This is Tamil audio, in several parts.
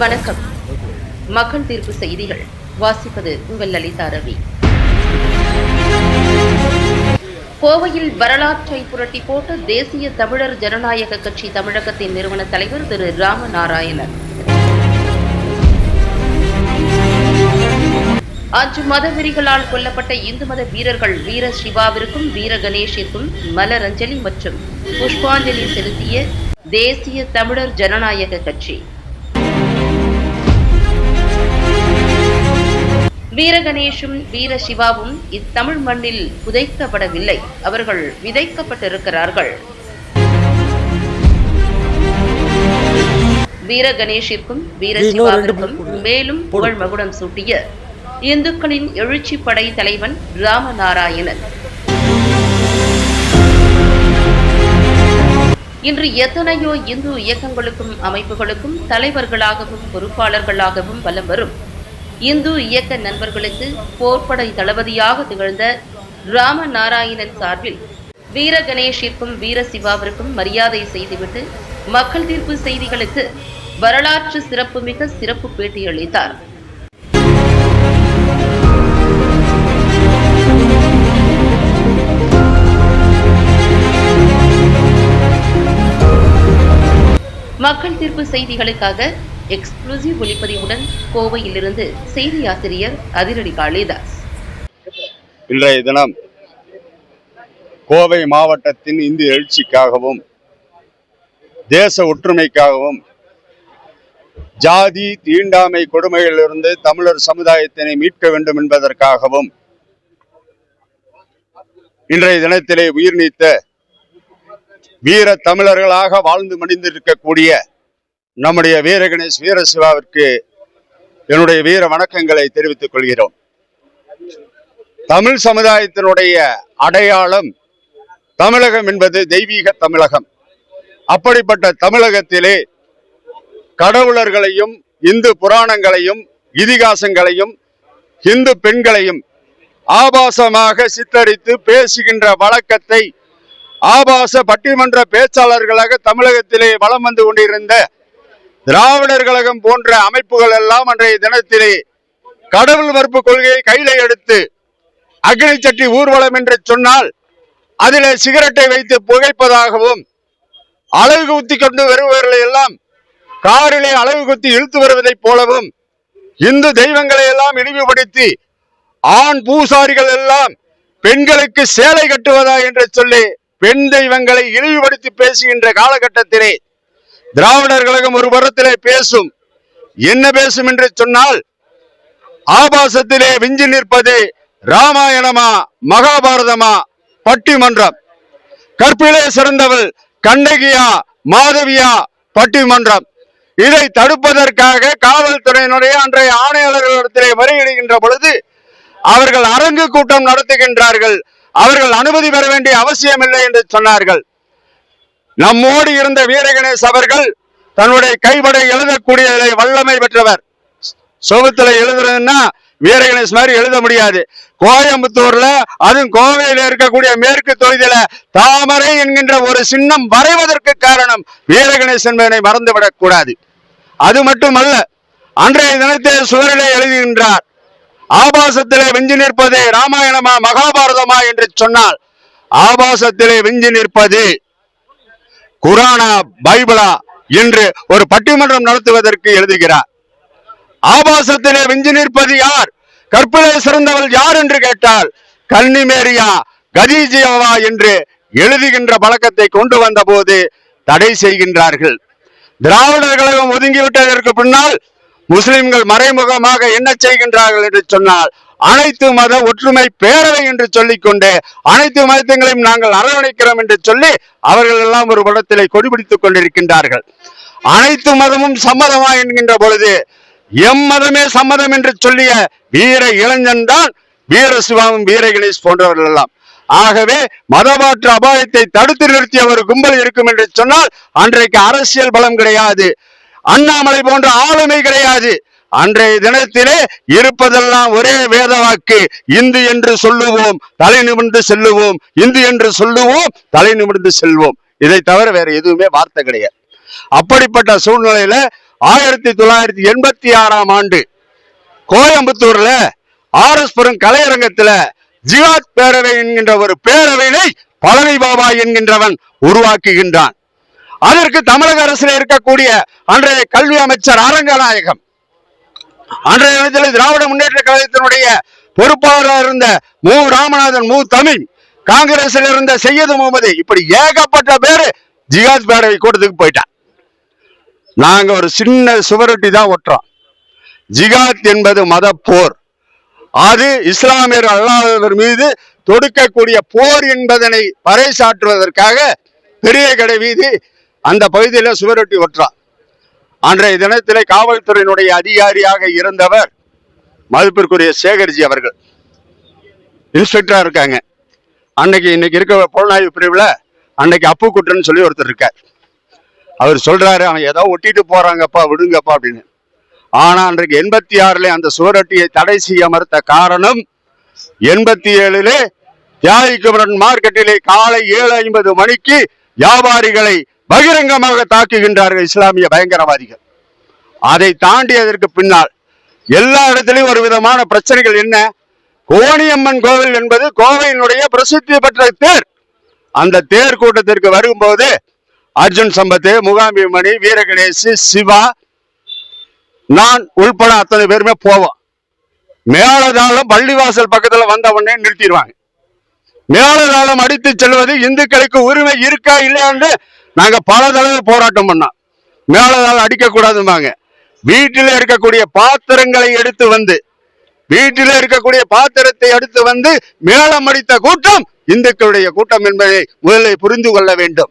வணக்கம். மக்கள் தீர்ப்பு செய்திகள். வாசிப்பது உங்கள் லலிதா ரவி. கோவையில் வரலாற்றை புரட்டி போட்ட தேசிய தமிழர் ஜனநாயக கட்சி தமிழகத்தின் நிறுவன தலைவர் திரு ராமநாராயணன். அன்று மதவெறிகளால் கொல்லப்பட்ட இந்து மத வீரர்கள் வீர சிவாவிற்கும் வீர கணேஷிற்கும் மலரஞ்சலி மற்றும் புஷ்பாஞ்சலி செலுத்திய தேசிய தமிழர் ஜனநாயக கட்சி. வீர கணேஷும் வீர சிவாவும் இத்தமிழ் மண்ணில் புதைக்கப்படவில்லை. அவர்கள் விதைக்கப்பட்டிருக்கிறார்கள். வீர கணேஷிற்கும் வீர இன்னும் ரெண்டு சிவாவிற்கும் book கொடு. மேலும் புகழ் மகுடம் சூட்டிய இந்துக்களின் எழுச்சி படை தலைவன் ராமநாராயணன். இன்று எத்தனையோ இந்து இயக்கங்களுக்கும் அமைப்புகளுக்கும் தலைவர்களாகவும் பொறுப்பாளர்களாகவும் வலம் வரும் இந்து இயக்க நண்பர்களுக்கு போர்ப்படை தளபதியாக திகழ்ந்த ராமநாராயணன் சார்பில் வீர கணேஷிற்கும் வீர சிவாவிற்கும் மரியாதை செய்துவிட்டு மக்கள் தீர்ப்பு செய்திகளுக்கு வரலாற்று சிறப்புமிக்க சிறப்பு பேட்டியளித்தார் மக்கள் தீர்ப்பு செய்திகளுக்காக எக்ஸ்க்ளூசிவ் ஒளிப்பதிவுடன் கோவையிலிருந்து செய்தி ஆசிரியர் அதிரடி காளிதாஸ். இன்றைய தினம் கோவை மாவட்டத்தின் இந்து எழுச்சிக்காகவும் தேச ஒற்றுமைக்காகவும் ஜாதி தீண்டாமை கொடுமைகளிலிருந்து தமிழர் சமுதாயத்தினை மீட்க வேண்டும் என்பதற்காகவும் இன்றைய தினத்திலே உயிர் நீத்த வீர தமிழர்களாக வாழ்ந்து மடிந்திருக்கக்கூடிய நம்முடைய வீர கணேஷ் வீரசிவாவிற்கு என்னுடைய வீர வணக்கங்களை தெரிவித்துக் கொள்கிறோம். தமிழ் சமுதாயத்தினுடைய அடையாளம் தமிழகம் என்பது தெய்வீக தமிழகம். அப்படிப்பட்ட தமிழகத்திலே கடவுளர்களையும் இந்து புராணங்களையும் இதிகாசங்களையும் இந்து பெண்களையும் ஆபாசமாக சித்தரித்து பேசுகின்ற வழக்கத்தை ஆபாச பட்டிமன்ற பேச்சாளர்களாக தமிழகத்திலே வலம் வந்து கொண்டிருந்த திராவிடர் கழகம் போன்ற அமைப்புகள் எல்லாம் அன்றைய தினத்திலே கடவுள் மறுப்பு கொள்கையை கையில எடுத்து அக்னி சட்டி ஊர்வலம் என்று சொன்னால் அதிலே சிகரெட்டை வைத்து புகைப்பதாகவும் அழகு குத்தி கொண்டு வருபவர்களை எல்லாம் காரிலே அழகு குத்தி இழுத்து வருவதைப் போலவும் இந்து தெய்வங்களை எல்லாம் இழிவுபடுத்தி ஆண் பூசாரிகள் எல்லாம் பெண்களுக்கு சேலை கட்டுவதா என்று சொல்லி பெண் தெய்வங்களை இழிவுபடுத்தி பேசுகின்ற காலகட்டத்திலே திராவிடர் கழகம் ஒரு புறத்திலே பேசும். என்ன பேசும் என்று சொன்னால் ஆபாசத்திலே விஞ்சி நிற்பது ராமாயணமா மகாபாரதமா பட்டிமன்றம். கற்பிலே சிறந்தவள் கண்ணகியா மாதவியா பட்டிமன்றம். இதை தடுப்பதற்காக காவல்துறையினுடைய அன்றைய ஆணையாளர்களிடத்திலே முறையிடுகின்ற பொழுது அவர்கள் அரங்கு கூட்டம் நடத்துகின்றார்கள். அவர்கள் அனுமதி பெற வேண்டிய அவசியமில்லை என்று சொன்னார்கள். நம்மோடு இருந்த வீரகணேஷ் அவர்கள் தன்னுடைய கைப்படை எழுதக்கூடிய வல்லமை பெற்றவர். சுகத்துல எழுதுறதுன்னா வீரகணேஷ் மாதிரி எழுத முடியாது. கோயம்புத்தூர்ல அதுவும் கோவையில இருக்கக்கூடிய மேற்கு தொகுதியில தாமரை என்கின்ற ஒரு சின்னம் வரைவதற்கு காரணம் வீரகணேஷ் என்பதனை மறந்துவிடக் கூடாது. அது மட்டுமல்ல அன்றைய தினத்தில் சுவரிலே எழுதுகின்றார் ஆபாசத்திலே விஞ்சி நிற்பது ராமாயணமா மகாபாரதமா? என்று சொன்னால் ஆபாசத்திலே விஞ்சி நிற்பது குரானா பைபிளா என்று ஒரு பட்டிமன்றம் நடத்துவதற்கு எழுதுகிறார். ஆபாசத்திலே விஞ்சி நிற்பது யார்? கற்பிலே சிறந்தவள் யார் என்று கேட்டால் கன்னிமேரியா கதீஜியாவா என்று எழுதுகின்ற பழக்கத்தை கொண்டு வந்த போது தடை செய்கின்றார்கள். திராவிடர் கழகம் ஒதுங்கிவிட்டதற்கு பின்னால் முஸ்லிம்கள் மறைமுகமாக என்ன செய்கின்றார்கள் என்று சொன்னால் அனைத்து மத ஒற்றுமை பேரவை என்று சொல்லிக்கொண்டு அனைத்து மதத்தங்களையும் நாங்கள் அரவணைக்கிறோம் என்று சொல்லி அவர்கள் எல்லாம் ஒரு படத்திலே கொடிபிடித்துக் கொண்டிருக்கின்றார்கள். அனைத்து மதமும் சம்மதமா என்கின்ற பொழுது எம் மதமே சம்மதம் என்று சொல்லிய வீர இளைஞன் தான் வீர சிவாவும் வீர கணேஷ் போன்றவர்கள் எல்லாம். ஆகவே மதமாற்று அபாயத்தை தடுத்து நிறுத்திய ஒரு கும்பல் இருக்கும் என்று சொன்னால் அன்றைக்கு அரசியல் பலம் கிடையாது. அண்ணாமலை போன்ற ஆளுமை கிடையாது. அன்றைய தினத்திலே இருப்பதெல்லாம் ஒரே வேத வாக்கு இந்து என்று சொல்லுவோம் தலை நிமிர்ந்து செல்லுவோம். இந்து என்று சொல்லுவோம் தலை நிமிர்ந்து செல்வோம். இதை தவிர வேற எதுவுமே வார்த்தை கிடையாது. அப்படிப்பட்ட சூழ்நிலையில ஆயிரத்தி தொள்ளாயிரத்தி எண்பத்தி ஆறாம் ஆண்டு கோயம்புத்தூர்ல ஆர்எஸ்புரம் கலையரங்கத்துல ஜிவாத் பேரவை என்கின்ற ஒரு பேரவையினை பழனி பாபா என்கின்றவன் உருவாக்குகின்றான். அதற்கு தமிழக அரசில் இருக்கக்கூடிய அன்றைய கல்வி அமைச்சர் அரங்கநாயகம் அன்றைய தினத்தில் திராவிட முன்னேற்ற கழகத்தினுடைய பொறுப்பாளராக இருந்த மு. ராமநாதன் மு. தமிழ் காங்கிரஸில் இருந்த செய்யது முகமது இப்படி ஏகப்பட்ட பேரு ஜிகாத் பேரவை கூட்டத்துக்கு போயிட்டான் நாங்க ஒரு சின்ன சுவரொட்டி தான் ஒட்டுறோம். ஜிகாத் என்பது மத போர். அது இஸ்லாமியர் அல்லாதவர் மீது தொடுக்கக்கூடிய போர் என்பதனை பறைசாற்றுவதற்காக பெரிய கடை வீதி அந்த பகுதியில் சுவரொட்டி ஒட்டுறான் அன்றைய தினத்திலே காவல்துறையினுடைய அதிகாரியாக இருந்தவர் மதிப்பிற்குரிய சேகர்ஜி அவர்கள். இன்ஸ்பெக்டரா இருக்காங்க. அன்னைக்கு இன்னைக்கு இருக்க புலனாய்வு பிரிவுல அன்னைக்கு அப்பு குற்றன்னு சொல்லி ஒருத்தர் இருக்கார். அவர் சொல்றாரு அவன் ஏதோ ஒட்டிட்டு போறாங்கப்பா விடுங்கப்பா அப்படின்னு. ஆனா அன்றைக்கு எண்பத்தி ஆறுல அந்த சுவரொட்டியை தடை செய்ய மறுத்த காரணம் எண்பத்தி ஏழுல தியாகி குமரன் மார்க்கெட்டிலே காலை ஏழு ஐம்பது மணிக்கு வியாபாரிகளை பகிரங்கமாக தாக்குகின்றார்கள் இஸ்லாமிய பயங்கரவாதிகள். அதை தாண்டியதற்கு பின்னால் எல்லா இடத்திலையும் ஒரு விதமான பிரச்சனைகள் என்ன? கோணியம்மன் கோவில் என்பது கோவையினுடைய பிரசித்தி பெற்ற தேர். அந்த தேர் கூட்டத்திற்கு வரும்போது அர்ஜுன் சம்பத்து முகாம்பி மணி வீரகணேஷ் சிவா நான் உள்பட அத்தனை பேருமே போவோம். மேலதாளம் பள்ளிவாசல் பக்கத்துல வந்த உடனே நிறுத்திடுவாங்க. மேலதாளம் அடித்து செல்வது இந்துக்களுக்கு உரிமை இருக்கா இல்லையா என்று நாங்க பல தடவை போராட்டம் பண்ணோம். மேலதால் அடிக்கக்கூடாதும்பாங்க. வீட்டில் இருக்கக்கூடிய பாத்திரங்களை எடுத்து வந்து வீட்டில் இருக்கக்கூடிய பாத்திரத்தை எடுத்து வந்து மேளம் அடித்த கூட்டம் இந்துக்களுடைய கூட்டம் என்பதை முதலில் புரிந்து கொள்ள வேண்டும்.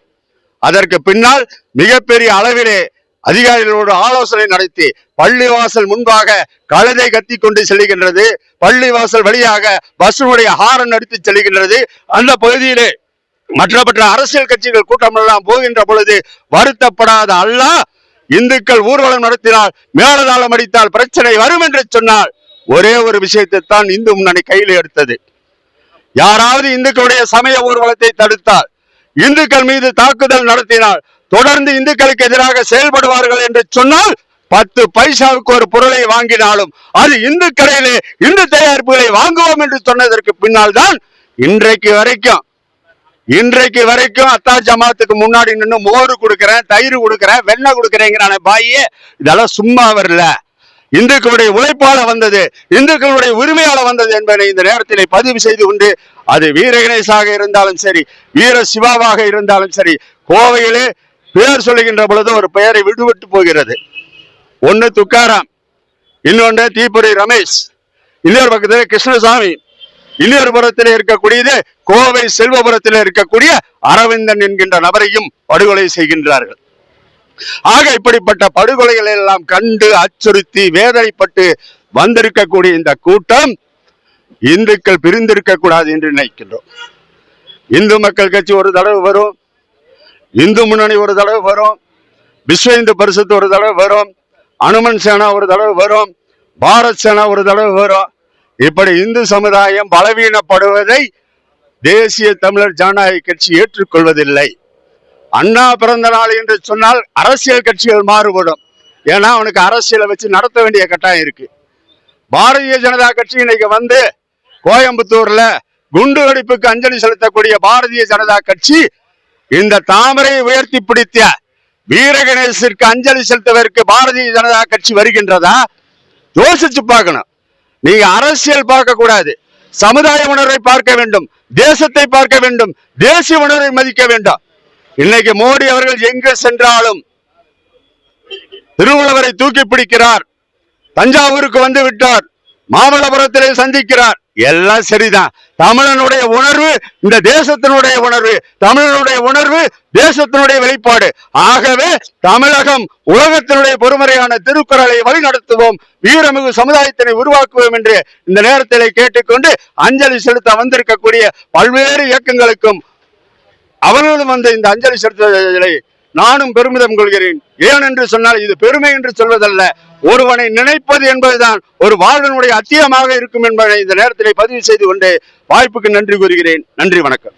அதற்கு பின்னால் மிகப்பெரிய அளவிலே அதிகாரிகளோடு ஆலோசனை நடத்தி பள்ளிவாசல் முன்பாக கழுதை கத்தி கொண்டு செல்கின்றது. பள்ளிவாசல் வழியாக பஸ்ஸுடைய ஹாரன் அடித்து செல்கின்றது. அந்த பகுதியிலே மற்றபற்ற அரசியல் கட்சிகள் கூட்டம் எல்லாம் போகின்ற பொழுது வருத்தப்படாத அல்ல இந்துக்கள் ஊர்வலம் நடத்தினால் மேலதாளம் அடித்தால் பிரச்சனை வரும் என்று சொன்னால் ஒரே ஒரு விஷயத்தை தான் இந்து முன்னணி கையில் எடுத்தது. யாராவது இந்துக்களுடைய சமய ஊர்வலத்தை தடுத்தால் இந்துக்கள் மீது தாக்குதல் நடத்தினால் தொடர்ந்து இந்துக்களுக்கு எதிராக செயல்படுவார்கள் என்று சொன்னால் பத்து பைசாவுக்கு ஒரு பொருளை வாங்கினாலும் அது இந்து கடையிலே இந்து தயாரிப்புகளை வாங்குவோம் என்று சொன்னதற்கு பின்னால் தான் இன்றைக்கு வரைக்கும் இன்றைக்கு வரைக்கும் அத்தா ஜமாத்துக்கு முன்னாடி நின்று மோர் கொடுக்குறேன் தயிர் கொடுக்குறேன் வெண்ணெய் கொடுக்கிறேங்கிறான பாயே. இதெல்லாம் சும்மா வரல. இந்துக்களுடைய உழைப்பால வந்தது இந்துக்களுடைய உரிமையால வந்தது என்பதை இந்த நேரத்தில் பதிவு செய்து கொண்டு அது வீரகணேசாக இருந்தாலும் சரி வீர சிவாவாக இருந்தாலும் சரி கோவையிலே பெயர் சொல்லுகின்ற பொழுது ஒரு பெயரை விடுபட்டு போகிறது. ஒன்னு துக்காராம் இன்னொன்று தீபுரி ரமேஷ் இன்னொரு பக்கத்தில் கிருஷ்ணசாமி இன்னொருபுறத்தில் இருக்கக்கூடியது கோவை செல்வபுரத்தில் இருக்கக்கூடிய அரவிந்தன் என்கின்ற நபரையும் படுகொலை செய்கின்றார்கள். ஆக இப்படிப்பட்ட படுகொலைகளை எல்லாம் கண்டு அச்சுறுத்தி வேதனைப்பட்டு வந்திருக்கக்கூடிய இந்த கூட்டம் இந்துக்கள் பிரிந்திருக்க கூடாது என்று நினைக்கின்றோம். இந்து மக்கள் கட்சி ஒரு தடவை வரும் இந்து முன்னணி ஒரு தடவை வரும் விஸ்வ இந்து பரிசத்து ஒரு தடவை வரும் அனுமன் சேனா ஒரு தடவை வரும் பாரத் சேனா ஒரு தடவை வரும். இப்படி இந்து சமுதாயம் பலவீனப்படுவதை தேசிய தமிழர் ஜனநாயக கட்சி ஏற்றுக்கொள்வதில்லை. அண்ணா பிறந்த நாள் என்று சொன்னால் அரசியல் கட்சிகள் மாறுபடும். ஏன்னா அவனுக்கு அரசியலை வச்சு நடத்த வேண்டிய கட்டாயம் இருக்கு. பாரதிய ஜனதா கட்சி இன்னைக்கு வந்து கோயம்புத்தூர்ல குண்டு வெடிப்புக்கு அஞ்சலி செலுத்தக்கூடிய பாரதிய ஜனதா கட்சி இந்த தாமரையை உயர்த்தி பிடித்த வீரகணேசிற்கு அஞ்சலி செலுத்துவதற்கு பாரதிய ஜனதா கட்சி வருகின்றதா? யோசிச்சு பார்க்கணும். நீங்க அரசியல் பார்க்க கூடாது சமுதாய உணர்வை பார்க்க வேண்டும். தேசத்தை பார்க்க வேண்டும். தேசிய உணர்வை மதிக்க வேண்டும். இன்னைக்கு மோடி அவர்கள் எங்கு சென்றாலும் திருவள்ளுவரை தூக்கி பிடிக்கிறார். தஞ்சாவூருக்கு வந்து விட்டார். மாமல்லபுரத்திலே சந்திக்கிறார். எல்லாம் சரிதான். தமிழனுடைய உணர்வு இந்த தேசத்தினுடைய உணர்வு தமிழனுடைய உணர்வு தேசத்தினுடைய வெளிப்பாடு. ஆகவே தமிழகம் உலகத்தினுடைய பொறுமுறையான திருக்குறளை வழிநடத்துவோம் வீரமிகு சமுதாயத்தினை உருவாக்குவோம் என்று இந்த நேரத்திலே கேட்டுக்கொண்டு அஞ்சலி செலுத்த வந்திருக்கக்கூடிய பல்வேறு இயக்கங்களுக்கும் அவர்களும் வந்த இந்த அஞ்சலி செலுத்துவதிலே நானும் பெருமிதம் கொள்கிறேன். ஏன் என்று சொன்னால் இது பெருமை என்று சொல்வதல்ல. ஒருவனை நினைப்பது என்பதுதான் ஒரு வாழ்வனுடைய அத்தியமாக இருக்கும் என்பதை இந்த நேரத்திலே பதிவு செய்து கொண்டு வாய்ப்புக்கு நன்றி கூறுகிறேன். நன்றி வணக்கம்.